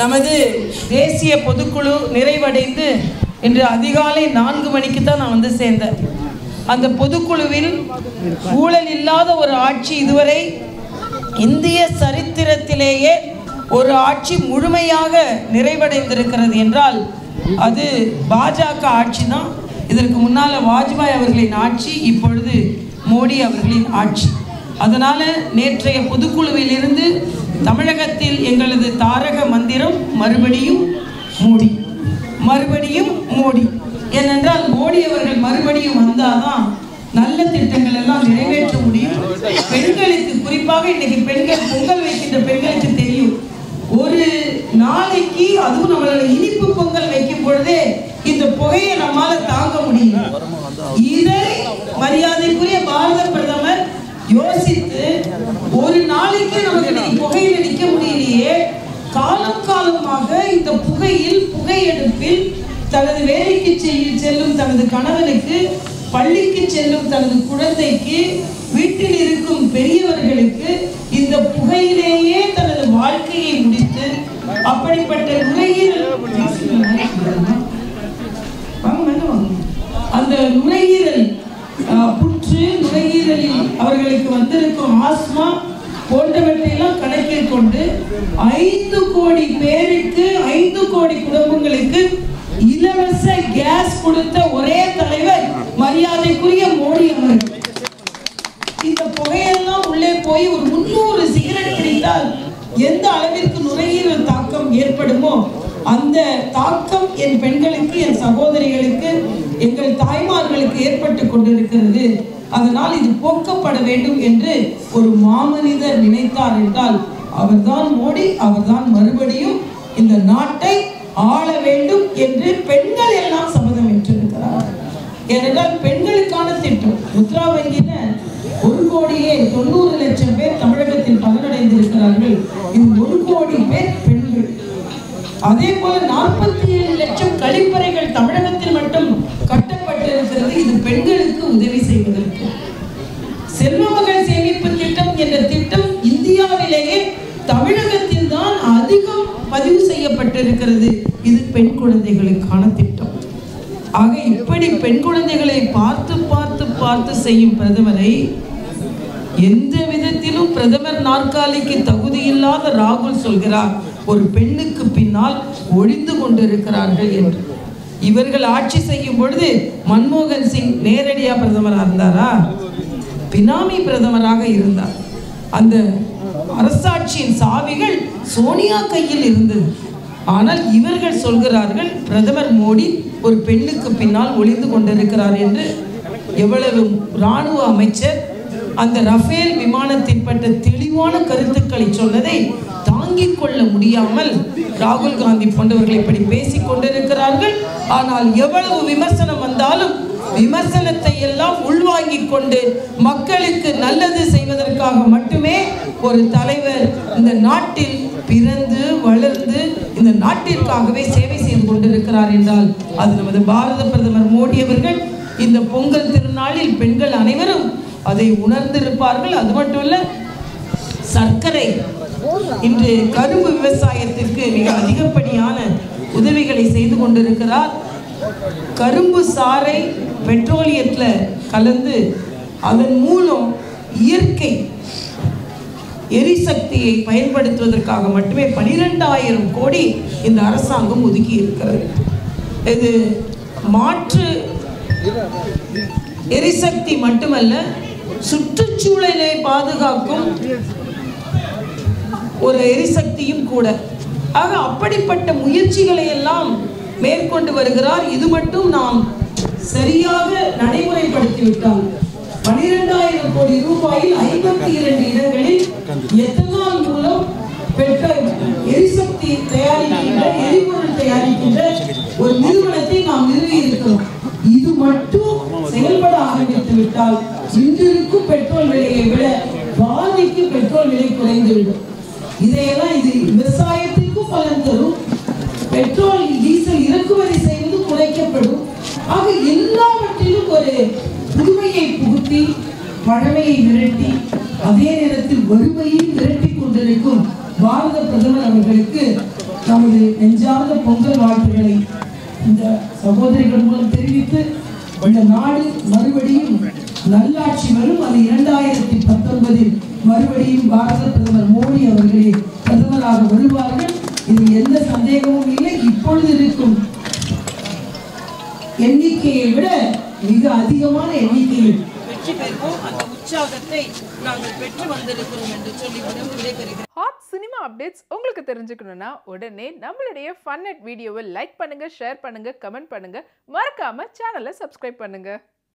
நமது தேசிய பொதுக்குழு நிறைவடைந்து இன்று அதிகாலை நான்கு மணிக்கு தான் நான் வந்து சேர்ந்தேன். அந்த பொதுக்குழுவில் ஊழல் இல்லாத ஒரு ஆட்சி இதுவரை இந்திய சரித்திரத்திலேயே ஒரு ஆட்சி முழுமையாக நிறைவடைந்திருக்கிறது என்றால் அது பாஜக ஆட்சி தான். இதற்கு முன்னால் வாஜ்பாய் அவர்களின் ஆட்சி இப்பொழுது மோடி அவர்களின் ஆட்சி. அதனால் நேற்றைய பொதுக்குழுவில் இருந்து தமிழகத்தில் எங்களது தாரக மந்திரம் மறுபடியும் மோடி. மறுபடியும் மோடி. ஏனென்றால் மோடி அவர்கள் மறுபடியும் வந்தாதான் நல்ல திட்டங்கள் எல்லாம் நிறைவேற்ற முடியும். பெண்களுக்கு குறிப்பாக இன்னைக்கு பெண்கள் பொங்கல் வைக்கின்ற பெண்களுக்கு தெரியும். ஒரு நாளைக்கு அதுவும் நம்மளோட இனிப்பு பொங்கல் வைக்கும் பொழுதே இந்த புகையை நம்மால தாங்க முடியும் இதை மரியாதை பாரத பிரதமர் யோசித்து ஒரு நாளைக்கு நமக்கு இன்னைக்கு புகையில நிக்க முடியலையே காலம் காலமாக இந்த புகையில் புகையெடுப்பில் தனது வேலைக்கு செய்- செல்லும் தனது கணவனுக்கு பள்ளிக்கு செல்லும் தனது குழந்தைக்கு வீட்டில் இருக்கும் பெரியவர்களுக்கு இந்த புகையிலேயே தனது வாழ்க்கையை முடித்து அப்படிப்பட்ட நுரையீரல் அந்த நுரையீரல் புற்று நுரையீரலில் அவர்களுக்கு வந்திருக்கும் ஆஸ்மா போன்றவற்றையெல்லாம் கணக்கில் கொண்டு ஐந்து கோடி பேருக்கு ஐந்து கோடி குடும்பங்களுக்கு இலவச கேஸ் கொடுத்த ஒரே தலைவர் மரியாதைக்குரிய மோடி அவர்கள். இந்த புகையெல்லாம் உள்ளே போய் ஒரு முன்னூறு சிகரெட் பிடித்தால் எந்த அளவிற்கு நுரையீரல் தாக்கம் ஏற்படுமோ அந்த தாக்கம் என் பெண்களுக்கு என் சகோதரிகளுக்கு எங்கள் தாய்மார்களுக்கு ஏற்பட்டு கொண்டிருக்கிறது. அதனால் இது போக்கப்பட வேண்டும் என்று ஒரு மாமனிதர் நினைத்தார் என்றால் அவர்தான் மோடி அவர்தான் மறுபடியும் இந்த நாட்டை ஆள வேண்டும் என்று பெண்கள் எல்லாம் சபதம் ஏற்றிருக்கிறார்கள். ஏனென்றால் பெண்களுக்கான திட்டம் முத்ரா வங்கியில ஒரு கோடியே தொண்ணூறு லட்சம் பேர் தமிழகத்தில் பலனடைந்திருக்கிறார்கள் இது ஒரு கோடி பேர் பெண் அதே போல நாற்பத்தி ஏழு லட்சம் கழிப்பறைகள் தமிழகத்தில் மட்டும் கட்டப்பட்டிருக்கிறது. இது பெண்களுக்கு உதவி செய்வதற்கு. செல்வ மகள் சேமிப்பு திட்டம் என்ற திட்டம் இந்தியாவிலேயே தமிழகத்தில் தான் அதிகம் பதிவு செய்யப்பட்டிருக்கிறது. இது பெண் குழந்தைகளுக்கான திட்டம். ஆக இப்படி பெண் குழந்தைகளை பார்த்து பார்த்து பார்த்து செய்யும் பிரதமரை எந்த விதத்திலும் பிரதமர் நாற்காலிக்கு தகுதியில்லாத ராகுல் சொல்கிறார். ஒரு பெண்ணுக்கு பின்னால் ஒளிந்து கொண்டிருக்கிறார்கள் என்று. இவர்கள் ஆட்சி செய்யும் பொழுது மன்மோகன் சிங் நேரடியாக பிரதமராக இருந்தாரா? பினாமி பிரதமராக இருந்தார். அந்த அரசாட்சியின் சாவிகள் சோனியா கையில் இருந்தது. ஆனால் இவர்கள் சொல்கிறார்கள் பிரதமர் மோடி ஒரு பெண்ணுக்கு பின்னால் ஒளிந்து கொண்டிருக்கிறார் என்று. எவ்வளவு இராணுவ அமைச்சர் அந்த ரஃபேல் விமானத்தின் பட்ட தெளிவான கருத்துக்களை சொன்னதை தாங்கிக் கொள்ள முடியாமல் ராகுல் காந்தி போன்றவர்கள் இப்படி பேசிக் கொண்டிருக்கிறார்கள். ஆனால் எவ்வளவு விமர்சனம் வந்தாலும் விமர்சனத்தை எல்லாம் உள்வாங்கிக் கொண்டு மக்களுக்கு நல்லது செய்வதற்காக மட்டுமே ஒரு தலைவர் இந்த நாட்டில் பிறந்து வளர்ந்து இந்த நாட்டிற்காகவே சேவை செய்து கொண்டிருக்கிறார் என்றால் அது நமது பாரத பிரதமர் மோடி அவர்கள் இந்த பொங்கல் திருநாளில் பெண்கள் அனைவரும் அதை உணர்ந்திருப்பார்கள். அது மட்டும் இல்ல சர்க்கரை இன்று கரும்பு விவசாயத்திற்கு மிக அதிகப்படியான உதவிகளை செய்து கொண்டிருக்கிறார். கரும்பு சாறை பெட்ரோலியத்தில் கலந்து அதன் மூலம் இயற்கை எரிசக்தியை பயன்படுத்துவதற்காக மட்டுமே பனிரெண்டாயிரம் கோடி இந்த அரசாங்கம் ஒதுக்கி இருக்கிறது. இது மாற்று எரிசக்தி மட்டுமல்ல சுற்றுச்சூழலை பாதுகாக்கும் ஒரு எரிசக்தியும் கூட. ஆக அப்படிப்பட்ட முயற்சிகளை எல்லாம் மேற்கொண்டு வருகிறார். இது மட்டும் நாம் சரியாக நடைமுறைப்படுத்திவிட்டால் பனிரெண்டாயிரம் கோடி ரூபாயில் ஐம்பத்தி இரண்டு இடங்களில் எத்தனால் மூலம் பெட்ரோல் எரிசக்தி தயாரிக்கின்ற எரிபொருள் தயாரிக்கின்ற ஒரு நிறுவனத்தை நாம் நிறுவி இருக்கிறோம் இது மட்டும் செயல்பட ஆரம்பித்து விட்டால் இன்றிருக்கும் பெட்ரோல் விலையை விட பாதிக்கு பெட்ரோல் விலை குறைந்துவிடும் இதையெல்லாம் இது விவசாயத்திற்கு பலன் தரும். பெட்ரோல் டீசல் இறக்குமதி செய்வது குறைக்கப்படும். ஆக எல்லாவற்றிலும் ஒரு புதுமையை புகுத்தி பழமையை விரட்டி அதே நேரத்தில் வறுமையை விரட்டி கொண்டிருக்கும் பாரத பிரதமர் அவர்களுக்கு நமது நெஞ்சார்ந்த பொங்கல் வாழ்த்துக்களை இந்த சகோதரிகள் மூலம் தெரிவித்து இந்த நாடு மறுபடியும் நல்லாட்சி வரும். அது இரண்டாயிரத்தி பத்தொன்பதில் மறுபடியும் பாரத பிரதமர் மோடி அவர்களே பிரதமராக வருவார்கள். இது எந்த சந்தேகமும் இல்லை. இப்பொழுது இருக்கும் எண்ணிக்கையை விட மிக அதிகமான எண்ணிக்கையில் ஹாட் சினிமா அப்டேட்ஸ் உங்களுக்கு தெரிஞ்சுக்கணும்னா உடனே நம்மளுடைய ஃபன் அட் வீடியோவை லைக் பண்ணுங்க ஷேர் பண்ணுங்க கமெண்ட் பண்ணுங்க. மறக்காம சேனலை சப்ஸ்கிரைப் பண்ணுங்க.